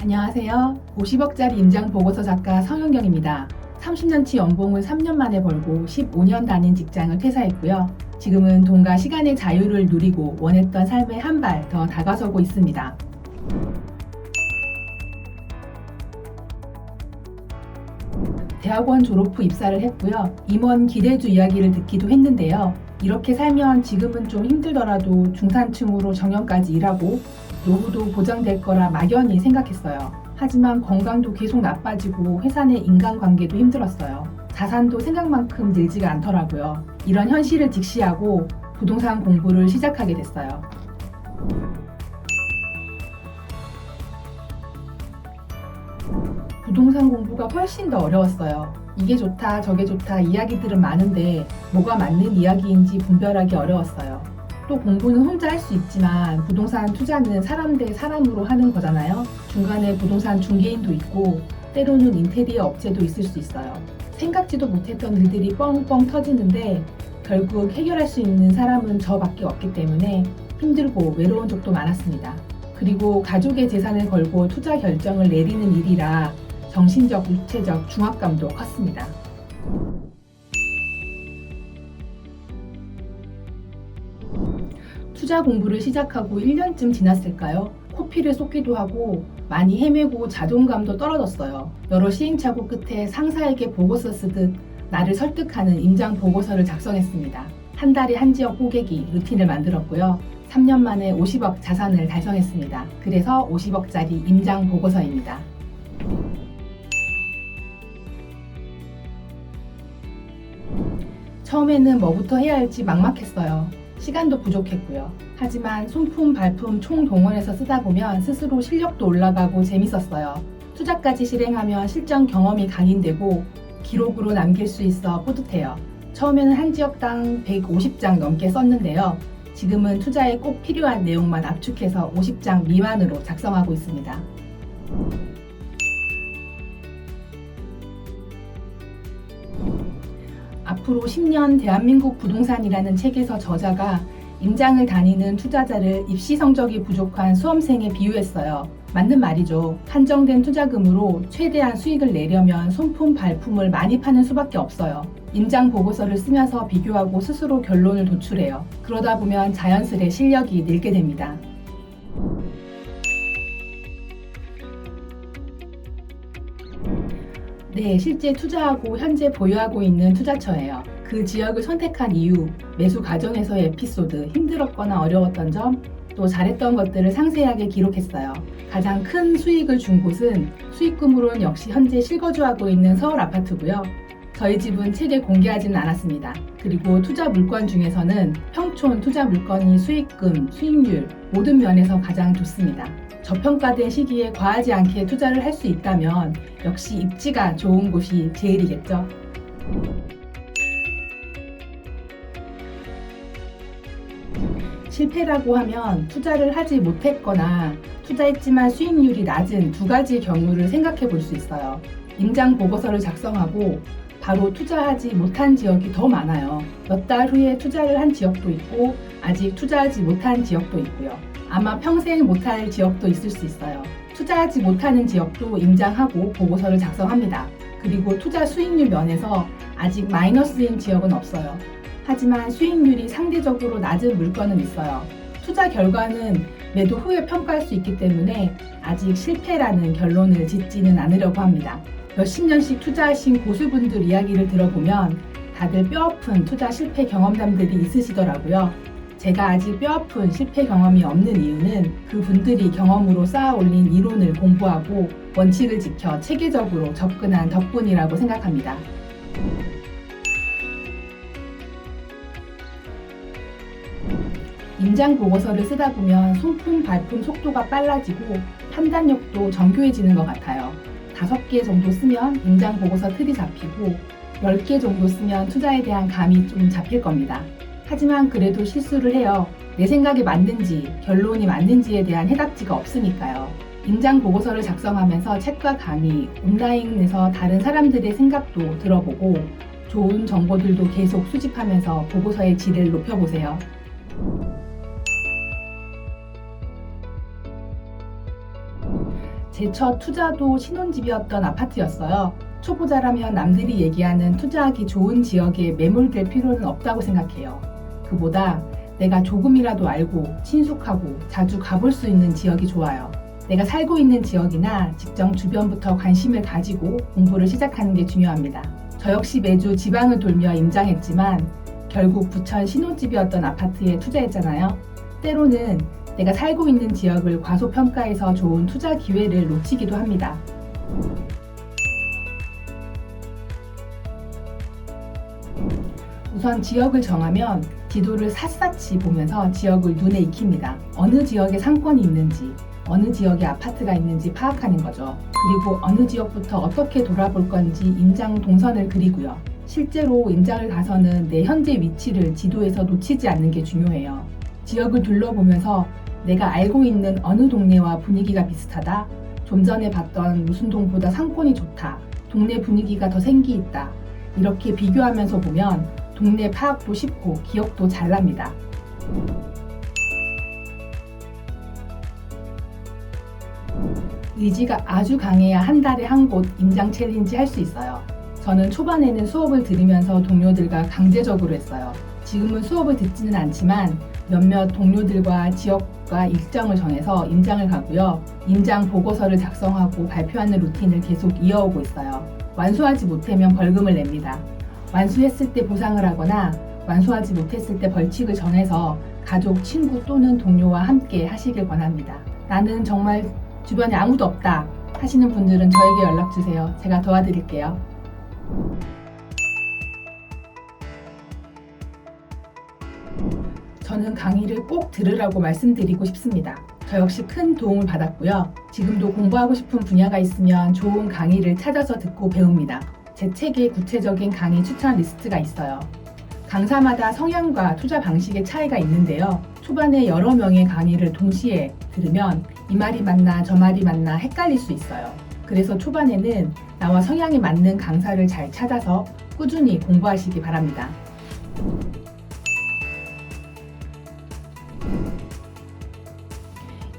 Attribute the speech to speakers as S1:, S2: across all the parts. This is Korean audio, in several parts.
S1: 안녕하세요. 50억짜리 임장 보고서 작가 성현경입니다. 30년치 연봉을 3년 만에 벌고 15년 다닌 직장을 퇴사했고요. 지금은 돈과 시간의 자유를 누리고 원했던 삶에 한 발 더 다가서고 있습니다. 대학원 졸업 후 입사를 했고요. 임원 기대주 이야기를 듣기도 했는데요. 이렇게 살면 지금은 좀 힘들더라도 중산층으로 정년까지 일하고 노후도 보장될 거라 막연히 생각했어요. 하지만 건강도 계속 나빠지고 회사 내 인간관계도 힘들었어요. 자산도 생각만큼 늘지가 않더라고요. 이런 현실을 직시하고 부동산 공부를 시작하게 됐어요. 부동산 공부가 훨씬 더 어려웠어요. 이게 좋다, 저게 좋다 이야기들은 많은데 뭐가 맞는 이야기인지 분별하기 어려웠어요. 또 공부는 혼자 할 수 있지만 부동산 투자는 사람 대 사람으로 하는 거잖아요. 중간에 부동산 중개인도 있고 때로는 인테리어 업체도 있을 수 있어요. 생각지도 못했던 일들이 뻥뻥 터지는데 결국 해결할 수 있는 사람은 저밖에 없기 때문에 힘들고 외로운 적도 많았습니다. 그리고 가족의 재산을 걸고 투자 결정을 내리는 일이라 정신적, 육체적 중압감도 컸습니다. 투자 공부를 시작하고 1년쯤 지났을까요? 코피를 쏟기도 하고 많이 헤매고 자존감도 떨어졌어요. 여러 시행착오 끝에 상사에게 보고서 쓰듯 나를 설득하는 임장 보고서를 작성했습니다. 한 달에 한 지역 호객이 루틴을 만들었고요. 3년 만에 50억 자산을 달성했습니다. 그래서 50억짜리 임장 보고서입니다. 처음에는 뭐부터 해야 할지 막막했어요. 시간도 부족했고요. 하지만 손품, 발품 총 동원해서 쓰다 보면 스스로 실력도 올라가고 재밌었어요. 투자까지 실행하면 실전 경험이 강인되고 기록으로 남길 수 있어 뿌듯해요. 처음에는 한 지역당 150장 넘게 썼는데요. 지금은 투자에 꼭 필요한 내용만 압축해서 50장 미만으로 작성하고 있습니다. 앞으로 10년 대한민국 부동산이라는 책에서 저자가 임장을 다니는 투자자를 입시 성적이 부족한 수험생에 비유했어요. 맞는 말이죠. 한정된 투자금으로 최대한 수익을 내려면 손품 발품을 많이 파는 수밖에 없어요. 임장 보고서를 쓰면서 비교하고 스스로 결론을 도출해요. 그러다 보면 자연스레 실력이 늘게 됩니다. 네, 실제 투자하고 현재 보유하고 있는 투자처예요. 그 지역을 선택한 이유, 매수 과정에서의 에피소드, 힘들었거나 어려웠던 점, 또 잘했던 것들을 상세하게 기록했어요. 가장 큰 수익을 준 곳은 수익금으로는 역시 현재 실거주하고 있는 서울 아파트고요. 저희 집은 책에 공개하지는 않았습니다. 그리고 투자 물건 중에서는 평촌 투자 물건이 수익금, 수익률 모든 면에서 가장 좋습니다. 저평가된 시기에 과하지 않게 투자를 할 수 있다면 역시 입지가 좋은 곳이 제일이겠죠. 실패라고 하면 투자를 하지 못했거나 투자했지만 수익률이 낮은 두 가지 경우를 생각해 볼 수 있어요. 임장 보고서를 작성하고 바로 투자하지 못한 지역이 더 많아요. 몇 달 후에 투자를 한 지역도 있고 아직 투자하지 못한 지역도 있고요. 아마 평생 못할 지역도 있을 수 있어요. 투자하지 못하는 지역도 임장하고 보고서를 작성합니다. 그리고 투자 수익률 면에서 아직 마이너스인 지역은 없어요. 하지만 수익률이 상대적으로 낮은 물건은 있어요. 투자 결과는 매도 후에 평가할 수 있기 때문에 아직 실패라는 결론을 짓지는 않으려고 합니다. 몇십 년씩 투자하신 고수분들 이야기를 들어보면 다들 뼈아픈 투자 실패 경험담들이 있으시더라고요. 제가 아직 뼈아픈 실패 경험이 없는 이유는 그 분들이 경험으로 쌓아 올린 이론을 공부하고 원칙을 지켜 체계적으로 접근한 덕분이라고 생각합니다. 임장 보고서를 쓰다 보면 손품 발품 속도가 빨라지고 판단력도 정교해지는 것 같아요. 다섯 개 정도 쓰면 임장 보고서 틀이 잡히고 10개 정도 쓰면 투자에 대한 감이 좀 잡힐 겁니다. 하지만 그래도 실수를 해요. 내 생각이 맞는지, 결론이 맞는지에 대한 해답지가 없으니까요. 임장 보고서를 작성하면서 책과 강의, 온라인에서 다른 사람들의 생각도 들어보고 좋은 정보들도 계속 수집하면서 보고서의 질을 높여보세요. 제 첫 투자도 신혼집이었던 아파트였어요. 초보자라면 남들이 얘기하는 투자하기 좋은 지역에 매몰될 필요는 없다고 생각해요. 그보다 내가 조금이라도 알고 친숙하고 자주 가볼 수 있는 지역이 좋아요. 내가 살고 있는 지역이나 직장 주변부터 관심을 가지고 공부를 시작하는 게 중요합니다. 저 역시 매주 지방을 돌며 임장했지만 결국 부천 신혼집이었던 아파트에 투자했잖아요. 때로는 내가 살고 있는 지역을 과소평가해서 좋은 투자 기회를 놓치기도 합니다. 우선 지역을 정하면 지도를 샅샅이 보면서 지역을 눈에 익힙니다. 어느 지역에 상권이 있는지, 어느 지역에 아파트가 있는지 파악하는 거죠. 그리고 어느 지역부터 어떻게 돌아볼 건지 임장 동선을 그리고요. 실제로 임장을 가서는 내 현재 위치를 지도에서 놓치지 않는 게 중요해요. 지역을 둘러보면서 내가 알고 있는 어느 동네와 분위기가 비슷하다. 좀 전에 봤던 무슨 동보다 상권이 좋다. 동네 분위기가 더 생기 있다. 이렇게 비교하면서 보면 동네 파악도 쉽고 기억도 잘 납니다. 의지가 아주 강해야 한 달에 한 곳 임장 챌린지 할 수 있어요. 저는 초반에는 수업을 들으면서 동료들과 강제적으로 했어요. 지금은 수업을 듣지는 않지만 몇몇 동료들과 지역과 일정을 정해서 임장을 가고요. 임장 보고서를 작성하고 발표하는 루틴을 계속 이어오고 있어요. 완수하지 못하면 벌금을 냅니다. 완수했을 때 보상을 하거나 완수하지 못했을 때 벌칙을 정해서 가족, 친구 또는 동료와 함께 하시길 권합니다. 나는 정말 주변에 아무도 없다 하시는 분들은 저에게 연락 주세요. 제가 도와드릴게요. 저는 강의를 꼭 들으라고 말씀드리고 싶습니다. 저 역시 큰 도움을 받았고요. 지금도 공부하고 싶은 분야가 있으면 좋은 강의를 찾아서 듣고 배웁니다. 제 책에 구체적인 강의 추천 리스트가 있어요. 강사마다 성향과 투자 방식의 차이가 있는데요. 초반에 여러 명의 강의를 동시에 들으면 이 말이 맞나 저 말이 맞나 헷갈릴 수 있어요. 그래서 초반에는 나와 성향이 맞는 강사를 잘 찾아서 꾸준히 공부하시기 바랍니다.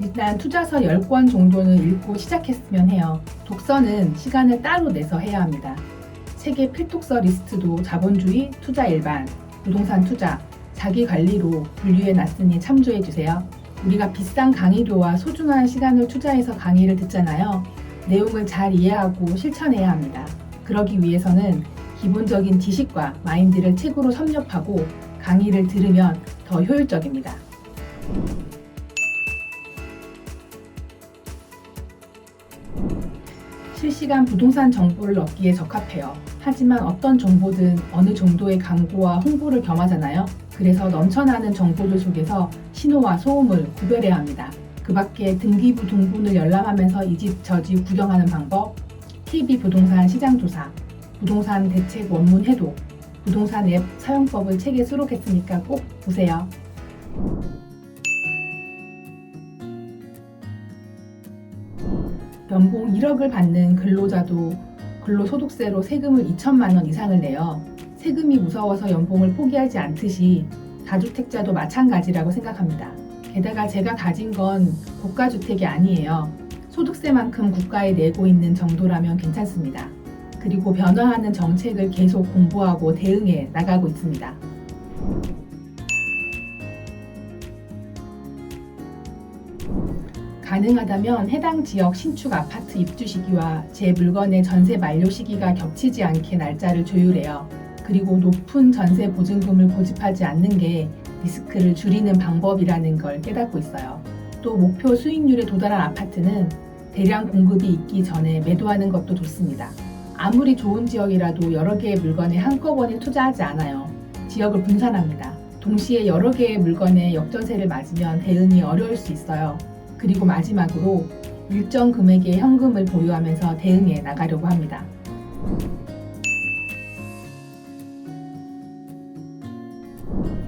S1: 일단 투자서 10권 정도는 읽고 시작했으면 해요. 독서는 시간을 따로 내서 해야 합니다. 책의 필독서 리스트도 자본주의, 투자 일반, 부동산 투자, 자기 관리로 분류해 놨으니 참조해 주세요. 우리가 비싼 강의료와 소중한 시간을 투자해서 강의를 듣잖아요. 내용을 잘 이해하고 실천해야 합니다. 그러기 위해서는 기본적인 지식과 마인드를 책으로 섭렵하고 강의를 들으면 더 효율적입니다. 실시간 부동산 정보를 얻기에 적합해요. 하지만 어떤 정보든 어느 정도의 광고와 홍보를 겸하잖아요. 그래서 넘쳐나는 정보들 속에서 신호와 소음을 구별해야 합니다. 그 밖에 등기부 등본을 열람하면서 이 집 저 집 구경하는 방법, TV 부동산 시장 조사, 부동산 대책 원문 해독, 부동산 앱 사용법을 책에 수록했으니까 꼭 보세요. 연봉 1억을 받는 근로자도 근로소득세로 세금을 2천만 원 이상을 내요. 세금이 무서워서 연봉을 포기하지 않듯이 다주택자도 마찬가지라고 생각합니다. 게다가 제가 가진 건 고가주택이 아니에요. 소득세만큼 국가에 내고 있는 정도라면 괜찮습니다. 그리고 변화하는 정책을 계속 공부하고 대응해 나가고 있습니다. 가능하다면 해당 지역 신축 아파트 입주 시기와 제 물건의 전세 만료 시기가 겹치지 않게 날짜를 조율해요. 그리고 높은 전세 보증금을 고집하지 않는 게 리스크를 줄이는 방법이라는 걸 깨닫고 있어요. 또 목표 수익률에 도달한 아파트는 대량 공급이 있기 전에 매도하는 것도 좋습니다. 아무리 좋은 지역이라도 여러 개의 물건에 한꺼번에 투자하지 않아요. 지역을 분산합니다. 동시에 여러 개의 물건에 역전세를 맞으면 대응이 어려울 수 있어요. 그리고 마지막으로 일정 금액의 현금을 보유하면서 대응해 나가려고 합니다.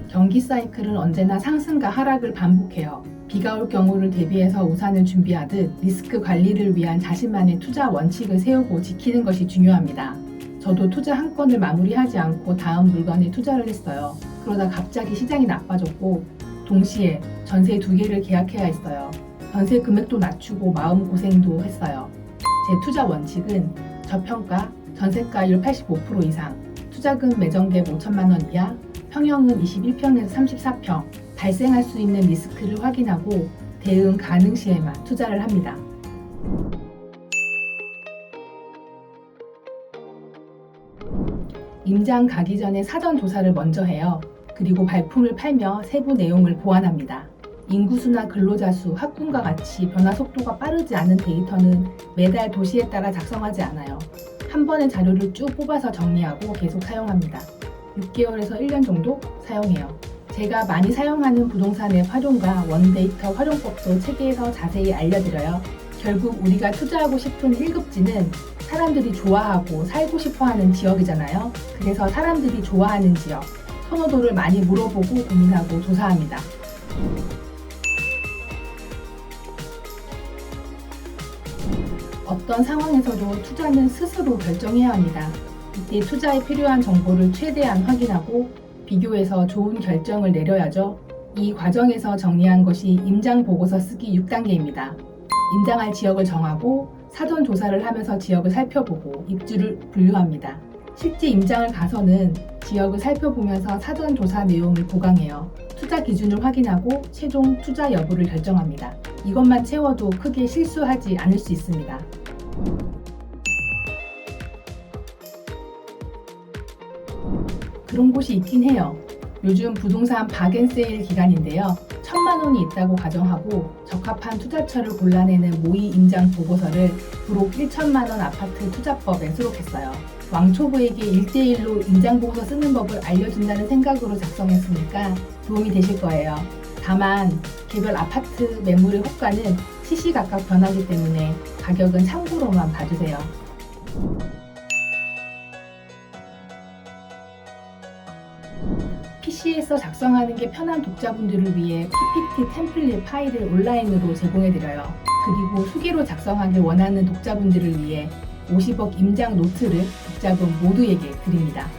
S1: 경기 사이클은 언제나 상승과 하락을 반복해요. 비가 올 경우를 대비해서 우산을 준비하듯 리스크 관리를 위한 자신만의 투자 원칙을 세우고 지키는 것이 중요합니다. 저도 투자 한 건을 마무리하지 않고 다음 물건에 투자를 했어요. 그러다 갑자기 시장이 나빠졌고 동시에 전세 두 개를 계약해야 했어요. 전세 금액도 낮추고 마음고생도 했어요. 제 투자 원칙은 저평가, 전세가율 85% 이상, 투자금 매정액 5천만 원 이하, 평형은 21평에서 34평, 발생할 수 있는 리스크를 확인하고 대응 가능 시에만 투자를 합니다. 임장 가기 전에 사전 조사를 먼저 해요. 그리고 발품을 팔며 세부 내용을 보완합니다. 인구수나 근로자 수, 학군과 같이 변화 속도가 빠르지 않은 데이터는 매달 도시에 따라 작성하지 않아요. 한 번의 자료를 쭉 뽑아서 정리하고 계속 사용합니다. 6개월에서 1년 정도 사용해요. 제가 많이 사용하는 부동산 앱 활용과 원데이터 활용법도 책에서 자세히 알려드려요. 결국 우리가 투자하고 싶은 1급지는 사람들이 좋아하고 살고 싶어 하는 지역이잖아요. 그래서 사람들이 좋아하는 지역, 선호도를 많이 물어보고 고민하고 조사합니다. 어떤 상황에서도 투자는 스스로 결정해야 합니다. 이때 투자에 필요한 정보를 최대한 확인하고 비교해서 좋은 결정을 내려야죠. 이 과정에서 정리한 것이 임장 보고서 쓰기 6단계입니다. 임장할 지역을 정하고 사전 조사를 하면서 지역을 살펴보고 입주를 분류합니다. 실제 임장을 가서는 지역을 살펴보면서 사전 조사 내용을 보강해요. 투자 기준을 확인하고 최종 투자 여부를 결정합니다. 이것만 채워도 크게 실수하지 않을 수 있습니다. 그런 곳이 있긴 해요. 요즘 부동산 박앤세일 기간인데요. 천만 원이 있다고 가정하고 적합한 투자처를 골라내는 모의 임장 보고서를 부록 1천만 원 아파트 투자법에 수록했어요. 왕초보에게 1대1로 임장 보고서 쓰는 법을 알려준다는 생각으로 작성했으니까 도움이 되실 거예요. 다만 개별 아파트 매물의 호가는 시시각각 변하기 때문에 가격은 참고로만 봐주세요. PC에서 작성하는 게 편한 독자분들을 위해 PPT 템플릿 파일을 온라인으로 제공해드려요. 그리고 수기로 작성하길 원하는 독자분들을 위해 50억 임장 노트를 독자분 모두에게 드립니다.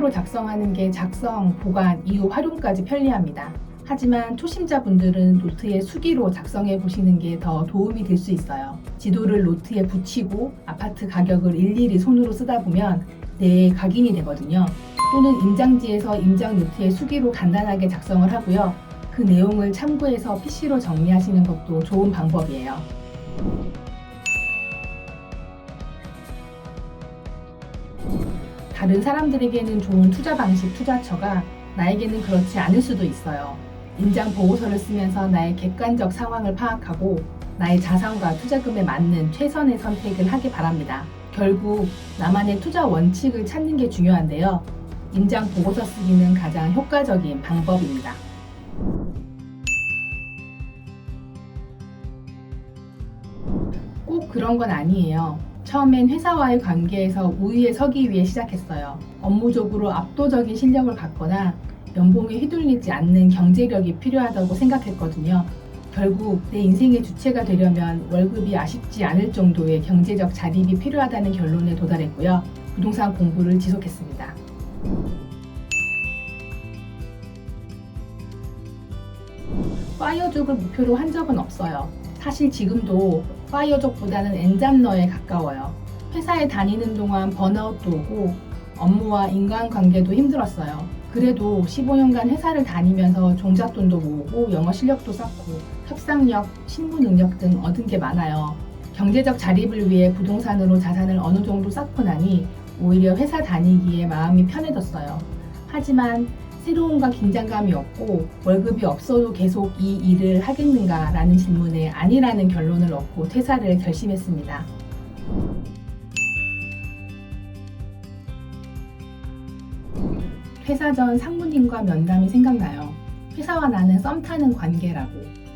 S1: 컴퓨터로 작성하는 게 작성, 보관, 이후 활용까지 편리합니다. 하지만 초심자분들은 노트에 수기로 작성해 보시는 게 더 도움이 될 수 있어요. 지도를 노트에 붙이고 아파트 가격을 일일이 손으로 쓰다 보면 뇌에 각인이 되거든요. 또는 임장지에서 임장 노트에 수기로 간단하게 작성을 하고요. 그 내용을 참고해서 PC로 정리하시는 것도 좋은 방법이에요. 다른 사람들에게는 좋은 투자 방식 투자처가 나에게는 그렇지 않을 수도 있어요. 임장 보고서를 쓰면서 나의 객관적 상황을 파악하고 나의 자산과 투자금에 맞는 최선의 선택을 하기 바랍니다. 결국 나만의 투자 원칙을 찾는 게 중요한데요. 임장 보고서 쓰기는 가장 효과적인 방법입니다. 꼭 그런 건 아니에요. 처음엔 회사와의 관계에서 우위에 서기 위해 시작했어요. 업무적으로 압도적인 실력을 갖거나 연봉에 휘둘리지 않는 경제력이 필요하다고 생각했거든요. 결국 내 인생의 주체가 되려면 월급이 아쉽지 않을 정도의 경제적 자립이 필요하다는 결론에 도달했고요. 부동산 공부를 지속했습니다. 파이어족을 목표로 한 적은 없어요. 사실 지금도 파이어족보다는 엔잡러에 가까워요. 회사에 다니는 동안 번아웃도 오고 업무와 인간관계도 힘들었어요. 그래도 15년간 회사를 다니면서 종잣돈도 모으고 영어 실력도 쌓고 협상력, 실무 능력 등 얻은 게 많아요. 경제적 자립을 위해 부동산으로 자산을 어느 정도 쌓고 나니 오히려 회사 다니기에 마음이 편해졌어요. 하지만 새로움과 긴장감이 없고 월급이 없어도 계속 이 일을 하겠는가 라는 질문에 아니라는 결론을 얻고 퇴사를 결심했습니다. 회사 전 상무님과 면담이 생각나요. 회사와 나는 썸 타는 관계라고.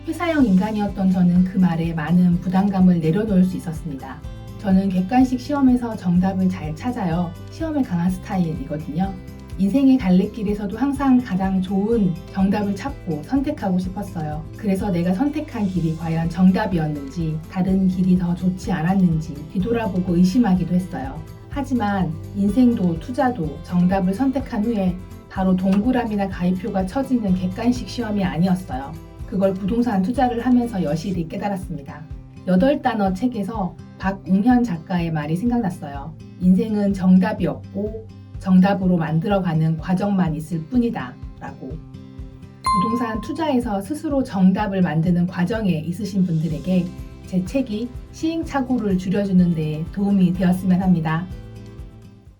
S1: 회사형 인간이었던 저는 그 말에 많은 부담감을 내려놓을 수 있었습니다. 저는 객관식 시험에서 정답을 잘 찾아요. 시험에 강한 스타일이거든요. 인생의 갈래길에서도 항상 가장 좋은 정답을 찾고 선택하고 싶었어요. 그래서 내가 선택한 길이 과연 정답이었는지, 다른 길이 더 좋지 않았는지 뒤돌아보고 의심하기도 했어요. 하지만 인생도 투자도 정답을 선택한 후에 바로 동그라미나 가입표가 쳐지는 객관식 시험이 아니었어요. 그걸 부동산 투자를 하면서 여실히 깨달았습니다. 여덟 단어 책에서 박웅현 작가의 말이 생각났어요. 인생은 정답이 없고 정답으로 만들어가는 과정만 있을 뿐이다. 라고. 부동산 투자에서 스스로 정답을 만드는 과정에 있으신 분들에게 제 책이 시행착오를 줄여주는 데 도움이 되었으면 합니다.